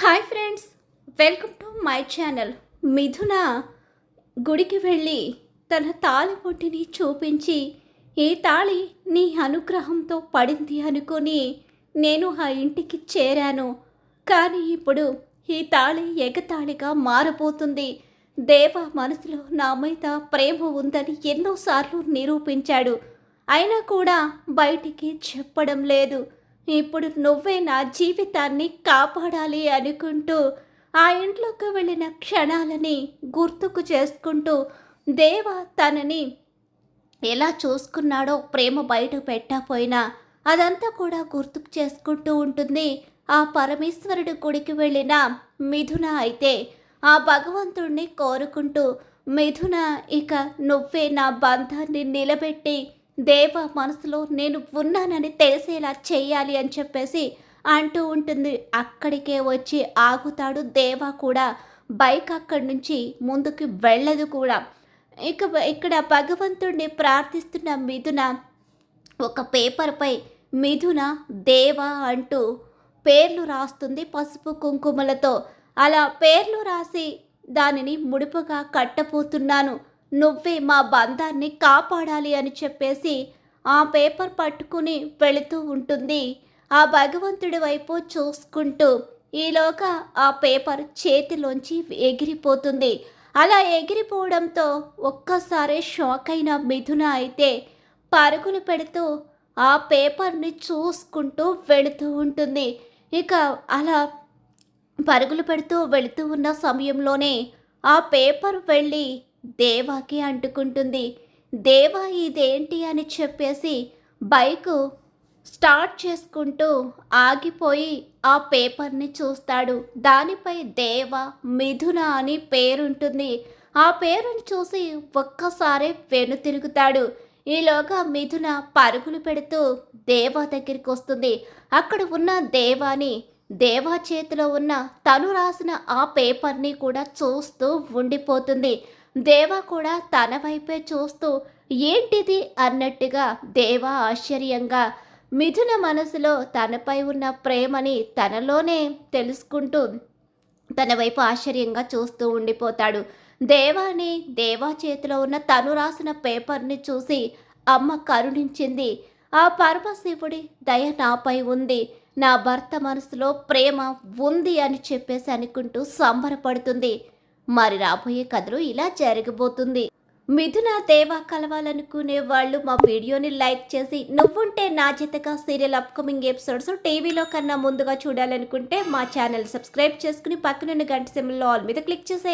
Hi friends welcome to my channel. Mithuna గుడికి వెళ్ళి తన తాళి పొట్టిని చూపించి ఈ తాళి నీ అనుగ్రహంతో పడింది అనుకొని నేను ఆ ఇంటికి చేరాను. కానీ ఇప్పుడు ఈ తాళి ఎగతాళిగా మారబోతుంది దేవ మనసులో నా మీద ప్రేమ ఉందని ఎన్నోసార్లు నిరూపించాడు. అయినా కూడా బయటికి చెప్పడం లేదు. ఇప్పుడు నువ్వే నా జీవితాన్ని కాపాడాలి అనుకుంటూ ఆ ఇంట్లోకి వెళ్ళిన క్షణాలని గుర్తుకు చేసుకుంటూ దేవ తనని ఎలా చూసుకున్నాడో ప్రేమ బయట పెట్టకపోయినా అదంతా కూడా గుర్తుకు చేసుకుంటూ ఉంటుంది. ఆ పరమేశ్వరుడి గుడికి వెళ్ళిన మిథున అయితే ఆ భగవంతుణ్ణి కోరుకుంటూ మిథున ఇక నువ్వే నా బంధాన్ని నిలబెట్టి దేవ మనసులో నేను ఉన్నానని తెలిసేలా చేయాలి అని చెప్పేసి అంటూ ఉంటుంది. అక్కడికే వచ్చి ఆగుతాడు దేవ కూడా. బైక్ అక్కడి నుంచి ముందుకు వెళ్ళదు కూడా. ఇక ఇక్కడ భగవంతుడిని ప్రార్థిస్తున్న మిథున ఒక పేపర్పై మిథున దేవ అంటూ పేర్లు రాస్తుంది పసుపు కుంకుమలతో. అలా పేర్లు రాసి దానిని ముడుపుగా కట్టపోతున్నాను నువ్వే మా బంధాన్ని కాపాడాలి అని చెప్పేసి ఆ పేపర్ పట్టుకుని వెళుతూ ఉంటుంది. ఆ భగవంతుడి వైపు చూసుకుంటూ ఈలోగా ఆ పేపర్ చేతిలోంచి ఎగిరిపోతుంది. అలా ఎగిరిపోవడంతో ఒక్కసారి షాక్ అయిన మిథున అయితే పరుగులు పెడుతూ ఆ పేపర్ని చూసుకుంటూ వెళుతూ ఉంటుంది. ఇక అలా పరుగులు పెడుతూ వెళుతూ ఉన్న సమయంలోనే ఆ పేపర్ వెళ్ళి దేవాకి అంటుకుంటుంది. దేవా ఇదేంటి అని చెప్పేసి బైకు స్టార్ట్ చేసుకుంటూ ఆగిపోయి ఆ పేపర్ని చూస్తాడు. దానిపై దేవ మిథున అని పేరుంటుంది. ఆ పేరుని చూసి ఒక్కసారి వెను తిరుగుతాడు. ఈలోగా మిథున పరుగులు పెడుతూ దేవా దగ్గరికి వస్తుంది. అక్కడ ఉన్న దేవాని దేవా చేతిలో ఉన్న తను రాసిన ఆ పేపర్ని కూడా చూస్తూ ఉండిపోతుంది. దేవా కూడా తన వైపే చూస్తూ ఏంటిది? అన్నట్టుగా దేవా ఆశ్చర్యంగా మిథున మనసులో తనపై ఉన్న ప్రేమని తనలోనే తెలుసుకుంటూ తన వైపు ఆశ్చర్యంగా చూస్తూ ఉండిపోతాడు. దేవాని దేవా చేతిలో ఉన్న తను రాసిన పేపర్ని చూసి అమ్మ కరుణించింది. ఆ పరమశివుడి దయ నాపై ఉంది. నా భర్త మనసులో ప్రేమ ఉంది అని చెప్పేసి అనుకుంటూ సంబరపడుతుంది. మరి రాబోయే కథలు ఇలా జరగబోతుంది మిథున దేవా కలవాలనుకునే వాళ్ళు మా వీడియోని లైక్ చేసి నువ్వుంటే నా జతగా సీరియల్ అప్కమింగ్ ఎపిసోడ్స్ టీవీలో కన్నా ముందుగా చూడాలనుకుంటే మా ఛానల్ సబ్స్క్రైబ్ చేసుకుని పక్కనున్న గంట సెమ్లో ఆల్ మీద క్లిక్ చేసే